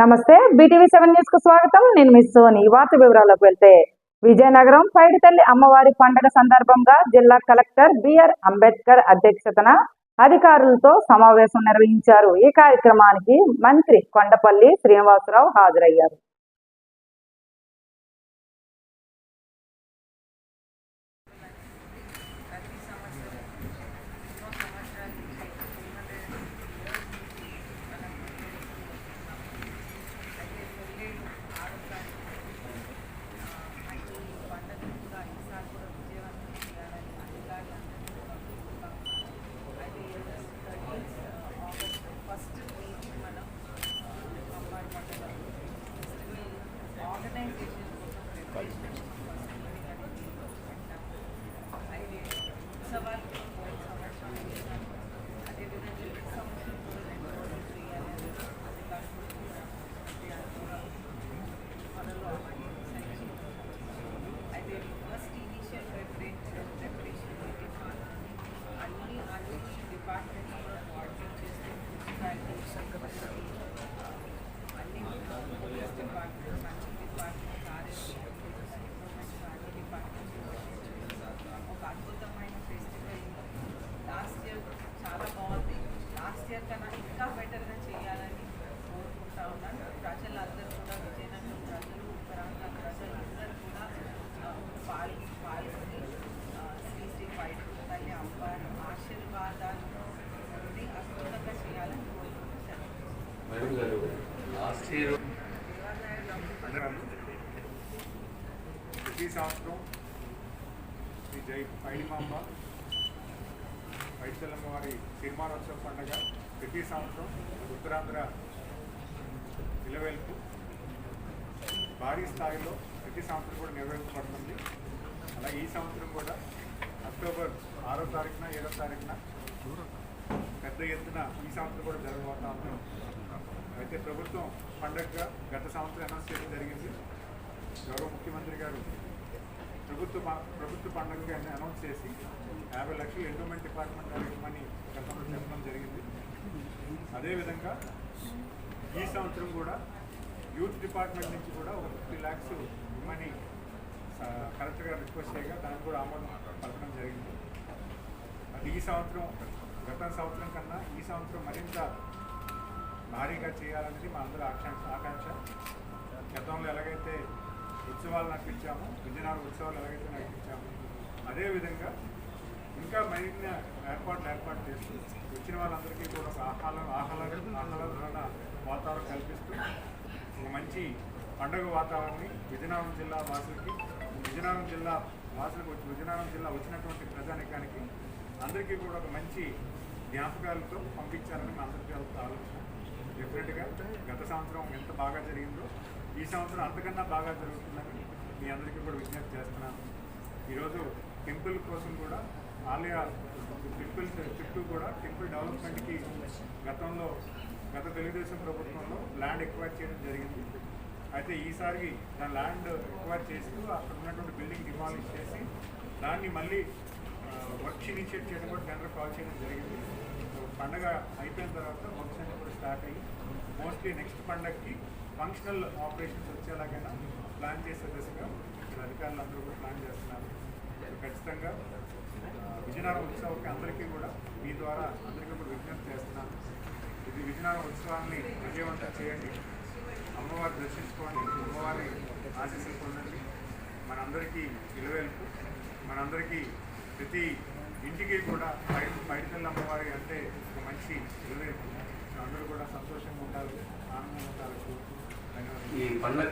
నమస్తే BTV seven న్యూస్కు స్వాగతం. నేను మిస్ సోని. వార్త వివరాలకు వెళ్తే విజయనగరం పైడితల్లి అమ్మవారి పండుగ సందర్భంగా జిల్లా కలెక్టర్ బిఆర్ అంబేద్కర్ అధ్యక్షతన అధికారులతో సమావేశం నిర్వహించారు. ఈ కార్యక్రమానికి మంత్రి కొండపల్లి శ్రీనివాసరావు హాజరయ్యారు. ఇయర్ కన్నా ఇంకా బెటర్గా చేయాలని కోరుకుంటా ఉన్నాను. ప్రజలందరూ కూడా విజయనగరం ప్రజలు ఉత్తరాంధ్ర ప్రజలందరూ కూడా పాల్ పాల్గొని శ్రీ శ్రీ వైకుంఠ తల్లి అమ్మవారి ఆశీర్వాదాలతో ఉండి అద్భుతంగా చేయాలని కోరుకుంటున్నాను. ప్రతి సంవత్సరం శ్రీ జై పైడిమాంబ వైద్యలమ్మ వారి సిరిమానోత్సవ పండుగ ప్రతి సంవత్సరం ఉత్తరాంధ్ర నిలవేల్పు భారీ స్థాయిలో ప్రతి సంవత్సరం కూడా నిర్వహించబడుతుంది అలా ఈ సంవత్సరం కూడా అక్టోబర్ ఆరో తారీఖున ఏడో తారీఖున పెద్ద ఎత్తున ఈ సంవత్సరం కూడా జరగబోతా ఉన్నాం అయితే ప్రభుత్వం పండగగా గత సంవత్సరం అనౌన్స్ చేయడం జరిగింది. గౌరవ ముఖ్యమంత్రి గారు ప్రభుత్వ ప- ప్రభుత్వ పండుగగా అనౌన్స్ చేసి యాభై లక్షలు ఎండోమెంట్ డిపార్ట్మెంట్ ఇవ్వమని గతంలో చెప్పడం జరిగింది. అదేవిధంగా ఈ సంవత్సరం కూడా యూత్ డిపార్ట్మెంట్ నుంచి కూడా ఒక ఫిఫ్టీ ల్యాక్స్ ఇవ్వమని కరెక్ట్గా కలెక్టర్ గారు రిక్వెస్ట్ చేయగా దానికి కూడా ఆమోదం పలకడం జరిగింది. అది ఈ సంవత్సరం గత సంవత్సరం కన్నా ఈ సంవత్సరం మరింత భారీగా చేయాలనేది మా అందరూ ఆకాంక్ష ఆకాంక్ష. గతంలో ఎలాగైతే ఉత్సవాలు నడిపించామో విజయనగరం ఉత్సవాలు ఎలాగైతే నడిపించాము అదేవిధంగా ఇంకా మరిన్ని ఏర్పాట్లు ఏర్పాటు వచ్చిన వాళ్ళందరికీ కూడా ఒక ఆహ్లాద ఆహ్లాద ఆహ్లాదకరమైన వాతావరణం కల్పిస్తూ ఒక మంచి పండుగ వాతావరణాన్ని విజయనగరం జిల్లా వాసులకి విజయనగరం జిల్లా వాసులకు వచ్చి విజయనగరం జిల్లా వచ్చినటువంటి ప్రజానికానికి అందరికీ కూడా ఒక మంచి జ్ఞాపకాలతో పంపించాలని మా అందరికీ ఆలోచన. డెఫినెట్గా గత సంవత్సరం ఎంత బాగా జరిగిందో ఈ సంవత్సరం అంతకన్నా బాగా జరుగుతుందని మీ అందరికీ కూడా విజ్ఞప్తి చేస్తున్నాను. ఈరోజు టెంపుల్ కోసం కూడా ఆలయ టెంపుల్ చుట్టూ కూడా టెంపుల్ డెవలప్మెంట్కి గతంలో గత తెలుగుదేశం ప్రభుత్వంలో ల్యాండ్ ఎక్వైర్ చేయడం జరిగింది. అయితే ఈసారి దాని ల్యాండ్ ఎక్వైర్ చేస్తూ అక్కడ ఉన్నటువంటి బిల్డింగ్ డిమాలిష్ చేసి దాన్ని మళ్ళీ వర్క్ ఇనిషియేట్ చేయడం కూడా టెండర్ కాల్ చేయడం జరిగింది. పండగ అయిపోయిన తర్వాత వర్క్స్ అన్ని కూడా స్టార్ట్ అయ్యి మోస్ట్లీ నెక్స్ట్ పండగకి ఫంక్షనల్ ఆపరేషన్స్ వచ్చేలాగైనా ప్లాన్ చేసే దిశగా ఇక్కడ అధికారులు అందరూ కూడా ప్లాన్ చేస్తున్నారు. ఖచ్చితంగా విజయనగరం ఉత్సవానికి అందరికీ కూడా మీ ద్వారా అందరికీ కూడా విజ్ఞప్తి చేస్తున్నాను. ఇది విజయనగరం ఉత్సవాన్ని విజయవంతం చేయండి. అమ్మవారి దర్శించుకోండి. అమ్మవారి ఆశీస్సులు పొందండి మనందరికీ ఇలవేల్పు. మనందరికీ ప్రతి ఇంటికి కూడా బయట బయటకెళ్ళి అమ్మవారి అంటే ఒక మంచి ఇలవేల్పు. అందరూ కూడా సంతోషంగా ఉండాలి ఆనందంగా ఉండాలి ఈ పండగ